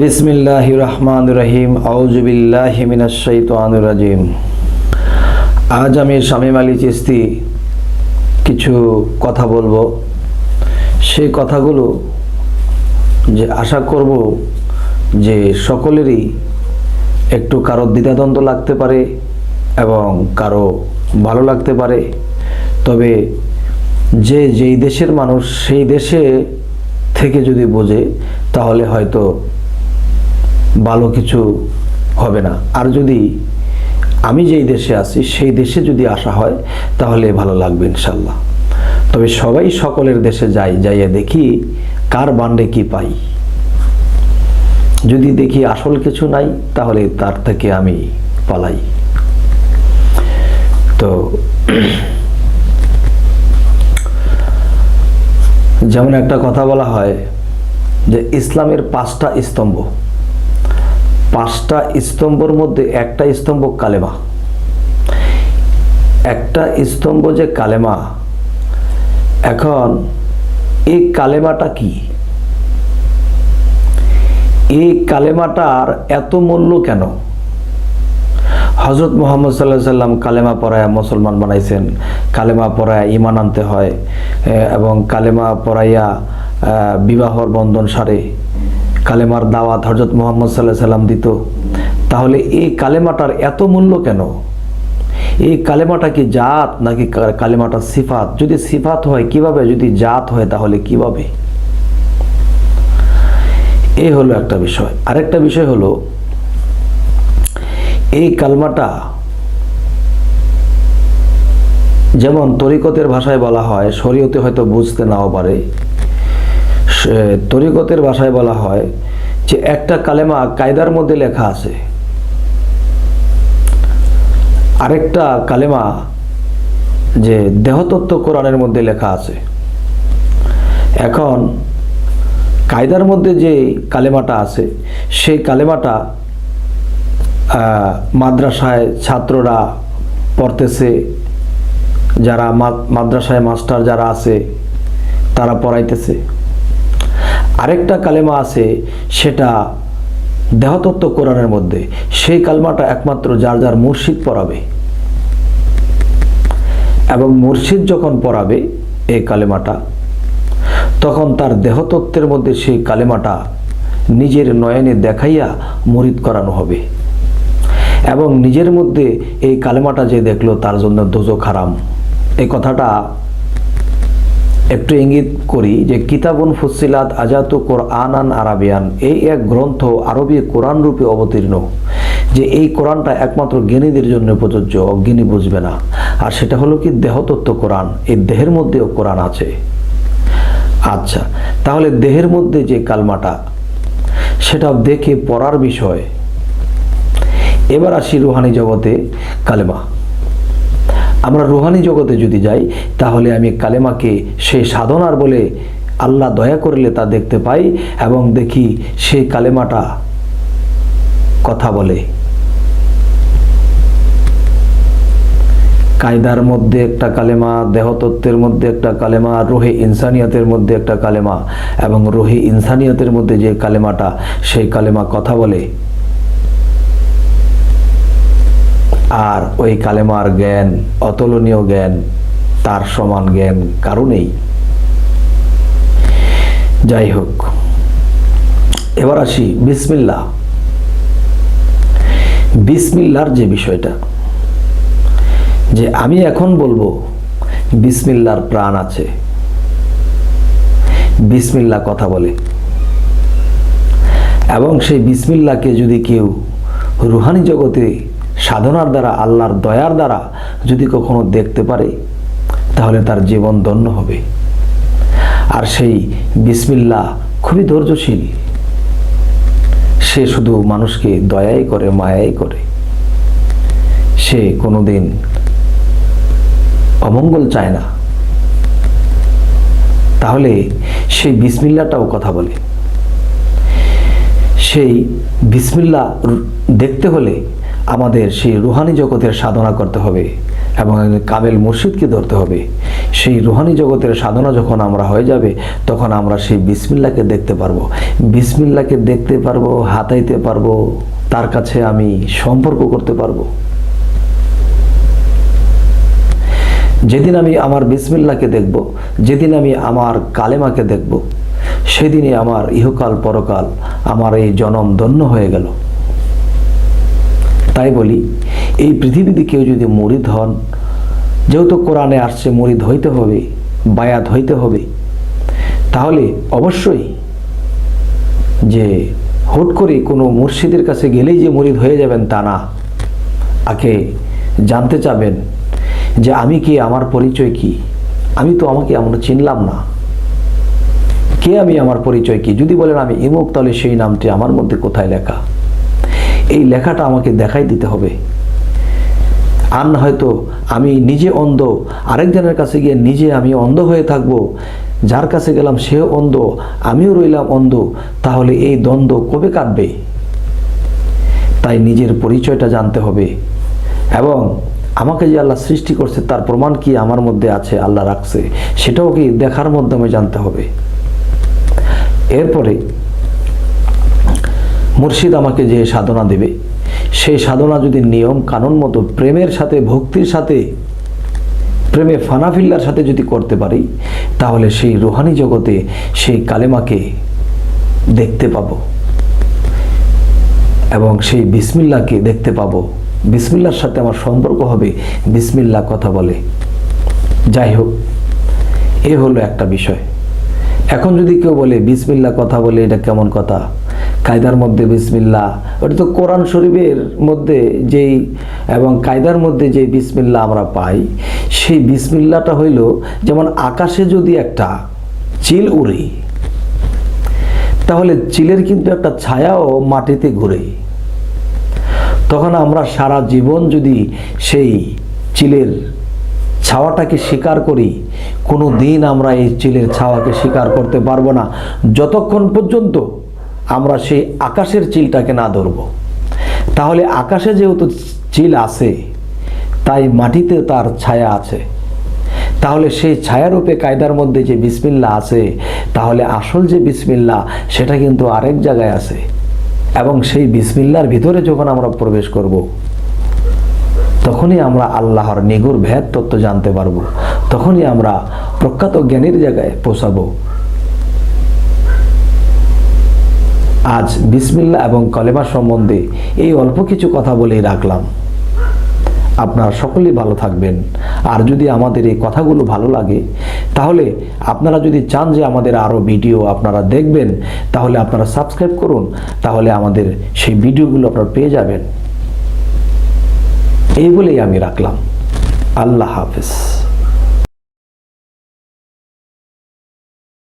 বিসমিল্লাহ রহমান রহিম আউজুবিল্লাহ রাজিম। আজ আমি শামীম আলী চিস্তি কিছু কথা বলব। সেই কথাগুলো যে আশা করব যে সকলেরই একটু কারও দ্বিধাদ্বন্দ্ব লাগতে পারে এবং কারও ভালো লাগতে পারে। তবে যে যেই দেশের মানুষ সেই দেশে থেকে যদি বোঝে, তাহলে হয়তো ভালো কিছু হবে না। আর যদি আমি যেই দেশে আছি, সেই দেশে যদি আসা হয়, তাহলে ভালো লাগবে ইনশাল্লাহ তবে সবাই সকলের দেশে যাই, যাইয়া দেখি কার বান্ডে কি পাই। যদি দেখি আসল কিছু নাই, তাহলে তার থেকে আমি পালাই। তো যেমন একটা কথা বলা হয় যে, ইসলামের পাঁচটা স্তম্ভ। পাঁচটা স্তম্ভর মধ্যে একটা স্তম্ভ কালেমা। একটা স্তম্ভ যে কালেমা, এখন এই কালেমাটা কি? এই কালেমাটার এত মূল্য কেন? হজরত মোহাম্মদ সাল্লাহ সাল্লাম কালেমা পড়ায় মুসলমান বানাইছেন, কালেমা পড়ায় ইমান আনতে হয় এবং কালেমা পড়াইয়া বিবাহর বন্ধন সারে। কালেমার দাওয়াত হজরত মোহাম্মদ সাল্লাহ সাল্লাম দিত। তাহলে এই কালেমাটার এত মূল্য কেন? এই কালেমাটা কি জাত নাকি কালেমাটা সিফাত? যদি সিফাত হয় কীভাবে? যদি জাত হয় তাহলে কীভাবে? এই হলো একটা বিষয়। আরেকটা বিষয় হলো, এই কালমাটা যেমন তরিকতের ভাষায় বলা হয়, শরীয়তে হয়তো বুঝতে নাও পারে। তরিকতের ভাষায় বলা হয় যে একটা কালেমা কায়দার মধ্যে লেখা আছে। আরেকটা কালেমা যে দেহতত্ত্ব কোরআনের মধ্যে লেখা আছে। এখন কায়দার মধ্যে যে কালেমাটা আছে, সেই কালেমাটা মাদ্রাসায় ছাত্ররা পড়তেছে, যারা মাদ্রাসায় মাস্টার যারা আছে, তারা পড়াইতেছে। আরেকটা কালেমা আছে, সেটা দেহতত্ত্ব কোরআনের মধ্যে। সেই কালমাটা একমাত্র যার যার মুর্শিদ পড়াবে। এবং মুর্শিদ যখন পড়াবে এই কালেমাটা, তখন তার দেহতত্ত্বের মধ্যে সেই কালেমাটা নিজের নয়নে দেখাইয়া মরিদ করানো হবে। এবং নিজের মধ্যে এই কালেমাটা যে দেখল, তার জন্য দোজো খারাম এই কথাটা একটু ইঙ্গিত করি যে কিতাবুন ফুসিলাত আজাতু কোরআন আরাবিয়ান। এই এক গ্রন্থ আরবি কোরআন রূপে অবতীর্ণ, যে এই কোরআনটা একমাত্র জ্ঞানীদের জন্য প্রযোজ্য অজ্ঞানী বুঝবে না। আর সেটা হলো কি দেহতত্ত্ব কোরআন, এই দেহের মধ্যেও কোরআন আছে। আচ্ছা তাহলে দেহের মধ্যে যে কালমাটা, সেটা দেখে পড়ার বিষয়। এবার আসি রুহানি জগতে কালেমা। আমরা রুহানি জগতে যদি যাই, তাহলে আমি কালেমাকে সেই সাধনার বলে আল্লাহ দয়া করলে তা দেখতে পাই এবং দেখি সেই কালেমাটা কথা বলে। কায়দার মধ্যে একটা কালেমা, দেহতত্ত্বের মধ্যে একটা কালেমা, রোহে ইনসানিয়তের মধ্যে একটা কালেমা এবং রোহে ইনসানিয়তের মধ্যে যে কালেমাটা, সেই কালেমা কথা বলে। আর ওই কালেমার জ্ঞান, অতুলনীয় জ্ঞান, তার সমান জ্ঞান কারণেই যাই হোক, এবার আসি বিসমিল্লা বিসমিল্লার যে বিষয়টা, যে আমি এখন বলব বিসমিল্লার প্রাণ আছে। বিসমিল্লা কথা বলে। এবং সেই বিসমিল্লাকে যদি কেউ রুহানি জগতে সাধনার দ্বারা, আল্লাহর দয়ার দ্বারা যদি কখনো দেখতে পারে, তাহলে তার জীবন ধন্য হবে। আর সেই বিসমিল্লা খুবই ধৈর্যশীল। সে শুধু মানুষকে দয়াই করে, মায়াই করে। সে কোনোদিন অমঙ্গল চায় না। তাহলে সেই বিসমিল্লাটাও কথা বলে। সেই বিসমিল্লা দেখতে হলে আমাদের সেই রুহানি জগতের সাধনা করতে হবে এবং কামেল মুর্শিদকে ধরতে হবে। সেই রুহানি জগতের সাধনা যখন আমরা হয়ে যাবে, তখন আমরা সেই বিসমিল্লাকে দেখতে পারব। বিসমিল্লাকে দেখতে পারব, হাতাইতে পারব, তার কাছে আমি সম্পর্ক করতে পারব। যেদিন আমি আমার বিসমিল্লাকে দেখব, যেদিন আমি আমার কালেমাকে দেখব, সেদিনই আমার ইহকাল পরকাল আমার এই জনম ধন্য হয়ে গেল। তাই বলি, এই পৃথিবীতে কেউ যদি মরিদ হন, যেহেতু কোরআনে আসছে মরিদ হইতে হবে, বায়াত হইতে হবে, তাহলে অবশ্যই যে হুট করে কোনো মুর্শিদের কাছে গেলেই যে মরিদ হয়ে যাবেন তা না। আগে জানতে চাবেন যে আমি কি, আমার পরিচয় কি? আমি তো আমাকে আমরা চিনলাম না। কে আমি, আমার পরিচয় কি? যদি বলেন আমি ইমুক, তাহলে সেই নামটি আমার মধ্যে কোথায় লেখা? এই লেখাটা আমাকে দেখাই দিতে হবে। আর না হয়তো আমি নিজে অন্ধ, আরেকজনের কাছে গিয়ে নিজে আমি অন্ধ হয়ে থাকব, যার কাছে গেলাম সেও অন্ধ, আমিও রইলাম অন্ধ, তাহলে এই দ্বন্দ্ব কবে কাটবে? তাই নিজের পরিচয়টা জানতে হবে। এবং আমাকে যে আল্লাহ সৃষ্টি করছে, তার প্রমাণ কি আমার মধ্যে আছে, আল্লাহ রাখছে, সেটাও কি দেখার মাধ্যমে জানতে হবে। এরপরে মুর্শিদ আমাকে যে সাধনা দেবে সেই সাধনা যদি নিয়ম কানুন মতো প্রেমের সাথে, ভক্তির সাথে, প্রেমে ফানাফিল্লার সাথে যদি করতে পারি, তাহলে সেই রোহানি জগতে সেই কালেমাকে দেখতে পাবো এবং সেই বিসমিল্লাকে দেখতে পাবো। বিসমিল্লার সাথে আমার সম্পর্ক হবে, বিসমিল্লা কথা বলে। যাই হোক, এ হলো একটা বিষয়। এখন যদি কেউ বলে, বিসমিল্লা কথা বলে এটা কেমন কথা? কায়দার মধ্যে বিসমিল্লা ওটা তো কোরআন শরীফের মধ্যে যেই এবং কায়দার মধ্যে যে বিসমিল্লা আমরা পাই, সেই বিসমিল্লাটা হইল যেমন আকাশে যদি একটা চিল উড়ে, তাহলে চিলের কিন্তু একটা ছায়াও মাটিতে ঘুরে। তখন আমরা সারা জীবন যদি সেই চিলের ছাওয়াটাকে স্বীকার করি, কোনো দিন আমরা এই চিলের ছাওয়াকে স্বীকার করতে পারব না। যতক্ষণ পর্যন্ত আমরা সেই আকাশের চিলটাকে না ধরব। তাহলে আকাশে যেহেতু চিল আছে, তাই মাটিতে তার ছায়া আছে। তাহলে সেই ছায়ারূপে কায়দার মধ্যে যে বিসমিল্লা আছে, তাহলে আসল যে বিসমিল্লা, সেটা কিন্তু আরেক জায়গায় আছে। এবং সেই বিসমিল্লার ভিতরে যখন আমরা প্রবেশ করব, তখনই আমরা আল্লাহর নিগুর ভেদ তত্ত্ব জানতে পারব। তখনই আমরা প্রখ্যাত জ্ঞানীর জায়গায় পৌঁছাবো। আজ বিসমিল্লা এবং কলেমা সম্বন্ধে এই অল্প কিছু কথা বলেই রাখলাম। আপনারা সকলেই ভালো থাকবেন। আর যদি আমাদের এই কথাগুলো ভালো লাগে, তাহলে আপনারা যদি চান যে আমাদের আরও ভিডিও আপনারা দেখবেন, তাহলে আপনারা সাবস্ক্রাইব করুন, তাহলে আমাদের সেই ভিডিওগুলো আপনারা পেয়ে যাবেন। এই বলেই আমি রাখলাম। আল্লাহ হাফেজ।